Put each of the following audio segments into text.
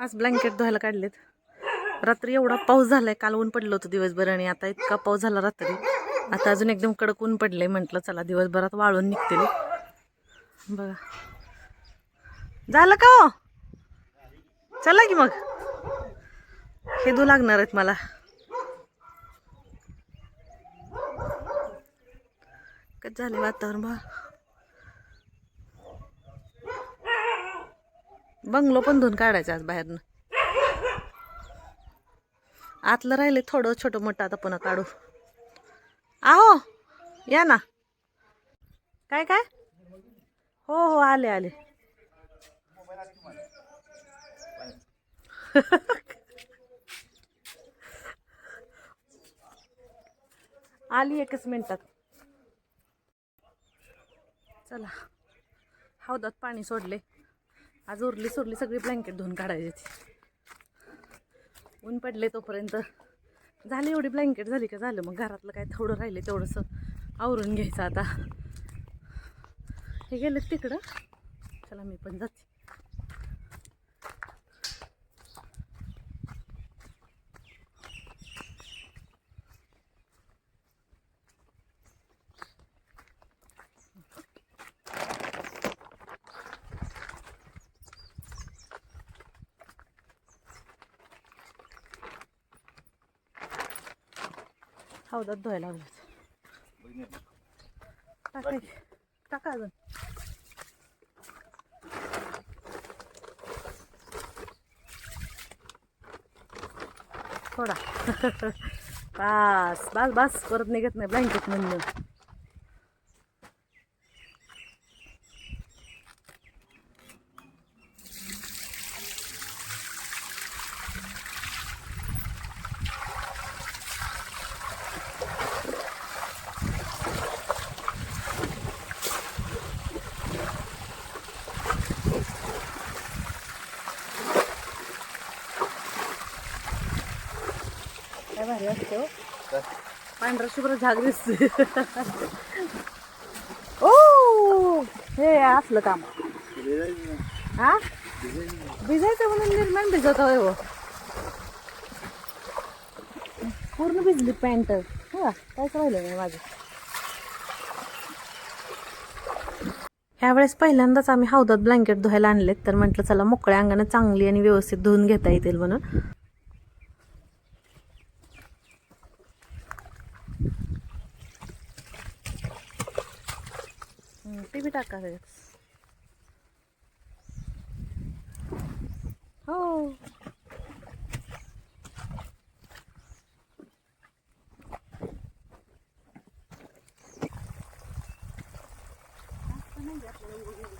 आज ब्लँकेट धुवायला काढलेत. रात्री एवढा पाऊस झालाय काल ऊन पडलं होतं दिवसभर आणि आता इतका पाऊस झाला रात्री. आता अजून एकदम कडक ऊन पडलंय म्हटलं चला दिवसभरात वाळून निघतील. बघा. झालं का हो? चला की मग. हे लागणार आहेत मला. कच झाले वातावरण बा बंगलो पण धुवून काढायचा आज बाहेरनं. आतलं राहिले थोडं छोटं मोठं आता पुन्हा काढू. आहो या ना. काय काय? हो हो आले आले. आली एकच मिनिटात. चला. हौदात पाणी सोडले. आज उरली सुरली सगळी ब्लँकेट धुवून काढायची ऊन पडले तोपर्यंत. झाली एवढी ब्लँकेट झाली का झालं मग घरातलं काय थोडं राहिले तेवढंसं आवरून घ्यायचं आता. हे गेलं तिकडं. चला मी पण जाते. हौदात धुवायला लागलं टाकाय टाका अजून. थोडा बस बस बस. परत निघत नाही ब्लँकेट म्हणून काय भारी वाटते पांढरा शुभ्र झाग दिसते ओ हे असलं काम. हा? भिजायचं म्हणून निर्माण भिजवत होय हो. पूर्ण भिजली पॅन्ट. हा कायच राहिलं नाही माझं. ह्यावेळेस पहिल्यांदाच आम्ही हौदात ब्लँकेट धुवायला आणलेत तर म्हटलं चला मोकळ्या अंगाने चांगली आणि व्यवस्थित धुवून घेता येतील म्हणून. びだからです。おう。Gracias.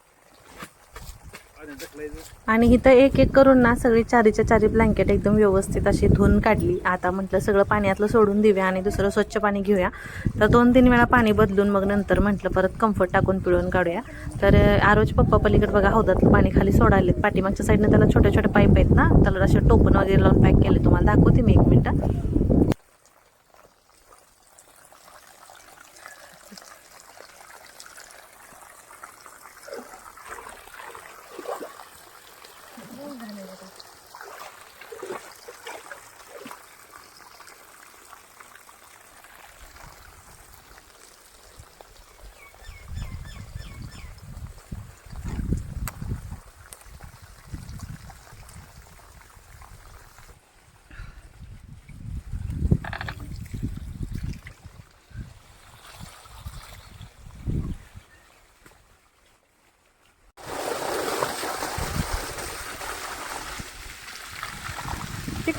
आणि इथं एक एक करून ना सगळी चारीच्या चारी ब्लँकेट एकदम व्यवस्थित अशी धुवून काढली. आता म्हटलं सगळं पाण्यातलं सोडून देऊया आणि दुसरं स्वच्छ पाणी घेऊया. तर दोन तीन वेळा पाणी बदलून मग नंतर म्हटलं परत कम्फर्ट टाकून पिळून काढूया. तर आरोज पप्पा पलीकडे बघा हौदातलं पाणी खाली सोडायलेत पाठीमागच्या साईडनं त्याला छोटे छोटे पाईप आहेत ना त्याला असे टोपण वगैरे लावून पॅक केले. तुम्हाला दाखवते मी एक मिनटं.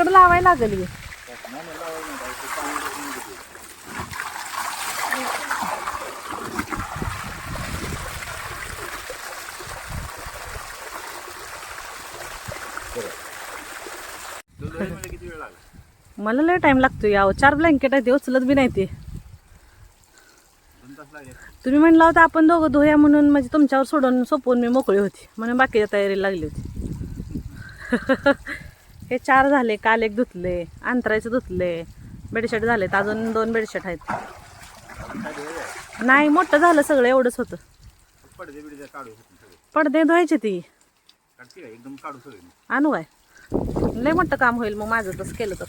काकड लावायला लागेल मला लय टाइम लागतो या चार ब्लँकेट आहे ते उचलत बी नाही ते. तुम्ही म्हणला होता आपण दोघं धुया म्हणून म्हणजे तुमच्यावर सोडून सोपवून मी मोकळी होती. म्हणून बाकीच्या तयारीला लागली होती. हे चार झाले काल एक धुतले अंतरायचं धुतले. बेडशीट झालेत अजून दोन बेडशीट आहेत. नाही मोठं झालं सगळं एवढंच होतं. पडदे बिडदे काढू पडदे धुवायचे ती. एकदम काढू सगळे आणू काय? लय मोठं काम होईल मग माझं तसं केलं तर.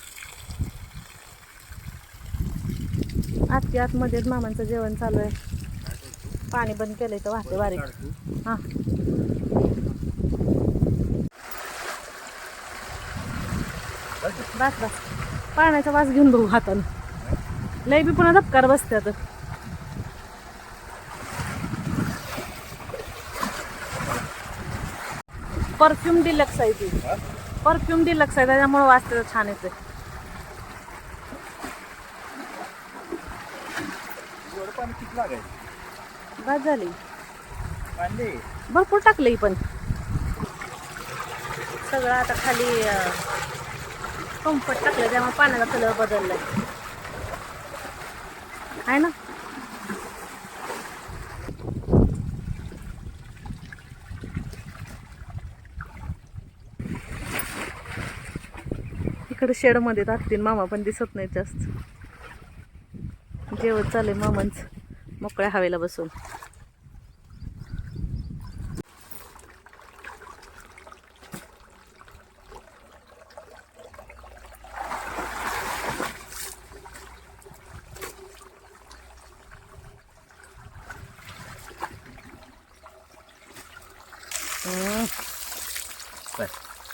आतकी आतमध्येच मामांचं जेवण चालू आहे. पाणी बंद केलंय तर वाहते बारीक. हां. बस बस. पाण्याचा वास घेऊन बघू हातानं. लय बी पुन्हा धपकार बसते आता परफ्यूम डिलक्स आहे ती. परफ्यूम डिलक्स आहे त्याच्यामुळे वास त्याचा छान येते बस झाली. भरपूर टाकलं पण. सगळं आता खाली कम्फर्ट टाकलं त्यामुळे पाण्याचा कलर बदललाय. आहे ना? इकडे शेडमध्ये टाकतील मामा पण दिसत नाही जास्त. जेवण चालेल मामांच मोकळ्या हवेला बसून.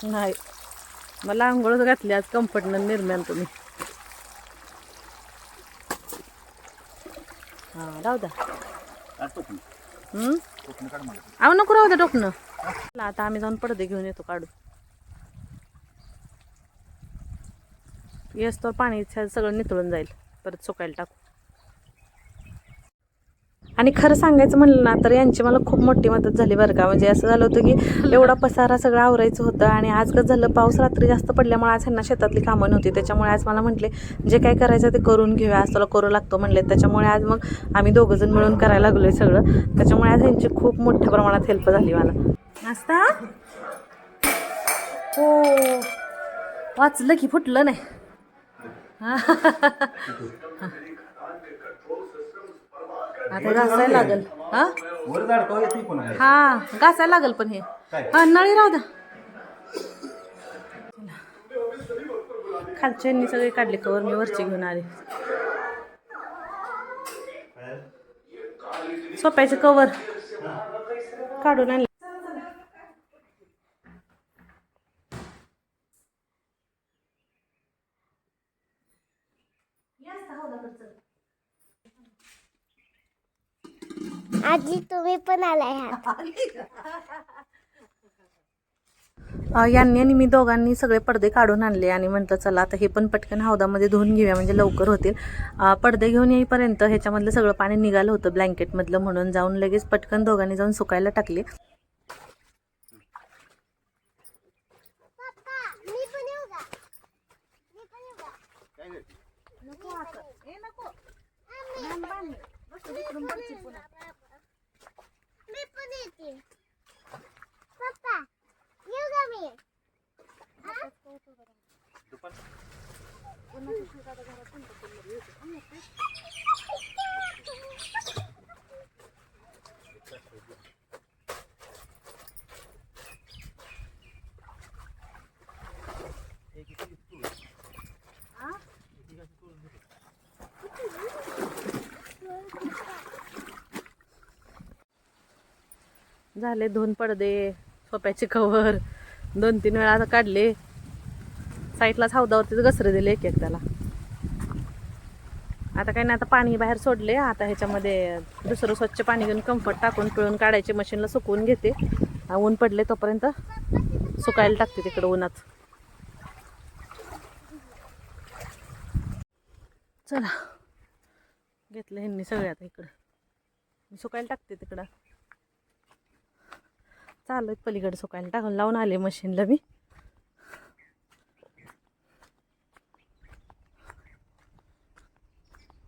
नाही. मला आंघोळच घातली आज कम्फर्टनं निर्म्यान तुम्ही. हा राहू द्या. नको राहू द्या टोकणं. आता आम्ही जाऊन पडदे घेऊन येतो काढू येस तर पाणी सगळं नितळून जाईल. परत सुकायला टाकू. आणि खरं सांगायचं म्हणलं ना तर यांची मला खूप मोठी मदत झाली बरं का. म्हणजे असं झालं होतं की एवढा पसारा सगळं आवरायचं होतं आणि आज कसं झालं पाऊस रात्री जास्त पडल्यामुळे आज ह्यांना शेतातली कामं नव्हती. त्याच्यामुळे आज मला म्हटले जे काय करायचं ते करून घेऊया आज तुला करू लागतो म्हणले. त्याच्यामुळे आज मग आम्ही दोघंजण मिळून करायला लागलोय सगळं. त्याच्यामुळे आज ह्यांची खूप मोठ्या प्रमाणात हेल्प झाली मला. असता हो. वाचलं की फुटलं नाही. आता घासायला लागल. हा? वर जाडकाव येते कोण आहे हा घासायला लागल पण हे. काय? हा नळी राहू द्या. खालच्या यांनी सगळे काढले कवर मी वरची घेऊन आले. सोप्याचे कवर काढून आणले. आजी तुम्ही पण आलाय यांनी आणि मी दोघांनी सगळे पडदे काढून आणले आणि म्हटलं चला आता हे पण पटकन हौदामध्ये धुवून घेऊया म्हणजे लवकर होतील. पडदे घेऊन येईपर्यंत ह्याच्यामधलं सगळं पाणी निघालं होतं ब्लँकेटमधलं म्हणून जाऊन लगेच पटकन दोघांनी जाऊन सुकायला टाकले. पप्पा मी पण येऊ का? मी पण येऊ का? काय करते? नको नको. आम्ही- मी येते पप्पा येऊ का मी झाले दोन पडदे सोप्याचे कवर दोन तीन वेळा आता काढले. साईडलाच हौदावरतीच घसरे दिले एक एक त्याला. आता काही नाही आता पाणी बाहेर सोडले. आता ह्याच्यामध्ये दुसरं स्वच्छ पाणी घेऊन कम्फर्ट टाकून पिळून काढायचे. मशीनला सुकवून घेते. ऊन पडले तोपर्यंत सुकायला टाकते तिकडं उन्हात चला. घेतलं ह्यांनी सगळ्यात इकडं. सुकायला टाकते तिकडं. चालू आहेत पलीकडे सुकायला टाकून लावून आले मशीनला मी.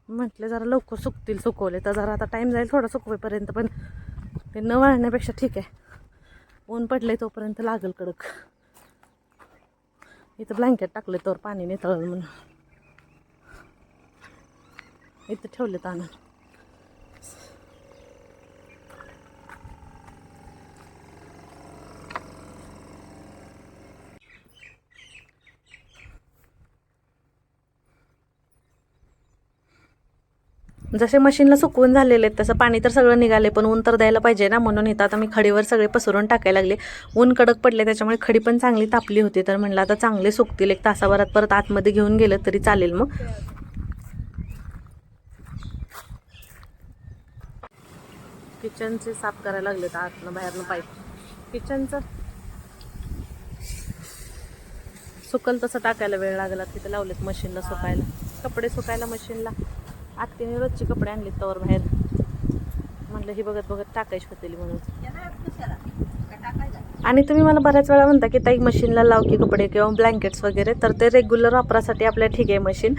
म्हटलं जरा लवकर सुकतील सुकवले तर जरा आता टाईम जाईल थोडा सुकवेपर्यंत पण ते न वाळण्यापेक्षा ठीक आहे. ऊन पडले तोपर्यंत लागल कडक. इथं ब्लँकेट टाकलं तर पाणी नितळल म्हणून. इथं ठेवले आणून. जसे मशीनला सुकवून झालेले आहेत तसं पाणी तर सगळं निघाले पण ऊन तर द्यायला पाहिजे ना म्हणून इथं आता मी खडीवर सगळे पसरून टाकायला लागले. ऊन कडक पडले त्याच्यामुळे खडी पण चांगली तापली होती. तर म्हणलं आता चांगले सुकतील. एक तासाभरात परत आतमध्ये घेऊन गेलं तरी चालेल मग. किचनचे साफ करायला लागले तर आतनं बाहेरनं पाईप. किचनचं सुकल तसं टाकायला वेळ लागला. तिथं लावलेत मशीनला सुकायला. कपडे सुकायला मशीनला. आत्तीने रोजचे कपडे आणलेत तवर बाहेर. म्हटलं ही बघत बघत टाकायची होतेली म्हणून. आणि तुम्ही मला बऱ्याच वेळा म्हणता की ताई मशीनला लाव की कपडे किंवा ब्लँकेट्स वगैरे तर ते रेग्युलर वापरासाठी आपल्या ठीक आहे मशीन.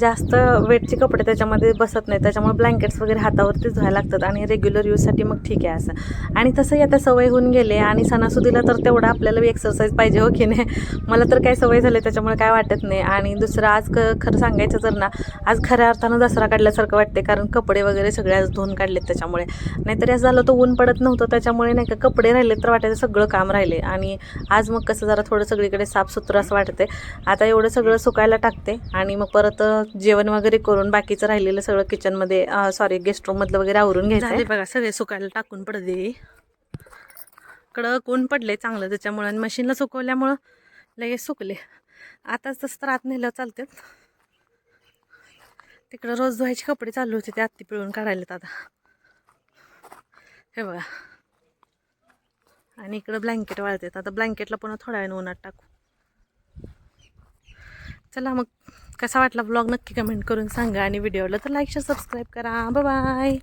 जास्त वेटचे कपडे त्याच्यामध्ये बसत नाही त्याच्यामुळे ब्लँकेट्स वगैरे हातावरतीच धुवायला लागतात आणि रेग्युलर यूजसाठी मग ठीक आहे असं. आणि तसंही आता सवय होऊन गेले आणि सणासुदीला तर तेवढं आपल्याला एक्सरसाइज पाहिजे हो की नाही. मला तर काय सवय झाली त्याच्यामुळे काय वाटत नाही. आणि दुसरं आज क खरं सांगायचं तर ना आज खऱ्या अर्थानं दसरा काढल्यासारखं वाटते कारण कपडे वगैरे सगळे आज धुवून काढलेत त्याच्यामुळे. नाहीतरी असं झालं तर ऊन पडत नव्हतं त्याच्यामुळे नाही का कपडे राहिले तर वाटायचं सगळं काम राहिले. आणि आज मग कसं जरा थोडं सगळीकडे साफसुथरं असं वाटते आता एवढं सगळं सुकायला टाकते आणि मग परत जेवण वगैरे करून बाकीचं राहिलेलं सगळं किचनमध्ये सॉरी गेस्ट रूममधलं वगैरे आवरून घ्यायचं. बघा सगळे सुकायला टाकून पडते कडक ऊन पडले चांगलं त्याच्यामुळं आणि मशीनला सुकवल्यामुळं लगेच सुकले. आताच तसं तर आत नेलं चालतात तिकडं रोज धुवायचे कपडे चालू होते ते आत्ती पिळून काढायलेत आता. हे बघा. आणि इकडं ब्लँकेट वाळतात. आता ब्लँकेटला पुन्हा थोड्या वेळाने उन्हात टाकू. चला मग कसा वाटला ब्लॉग नक्की कमेंट करून सांगा आणि व्हिडिओला तर लाईक शेअर सबस्क्राईब करा. बाय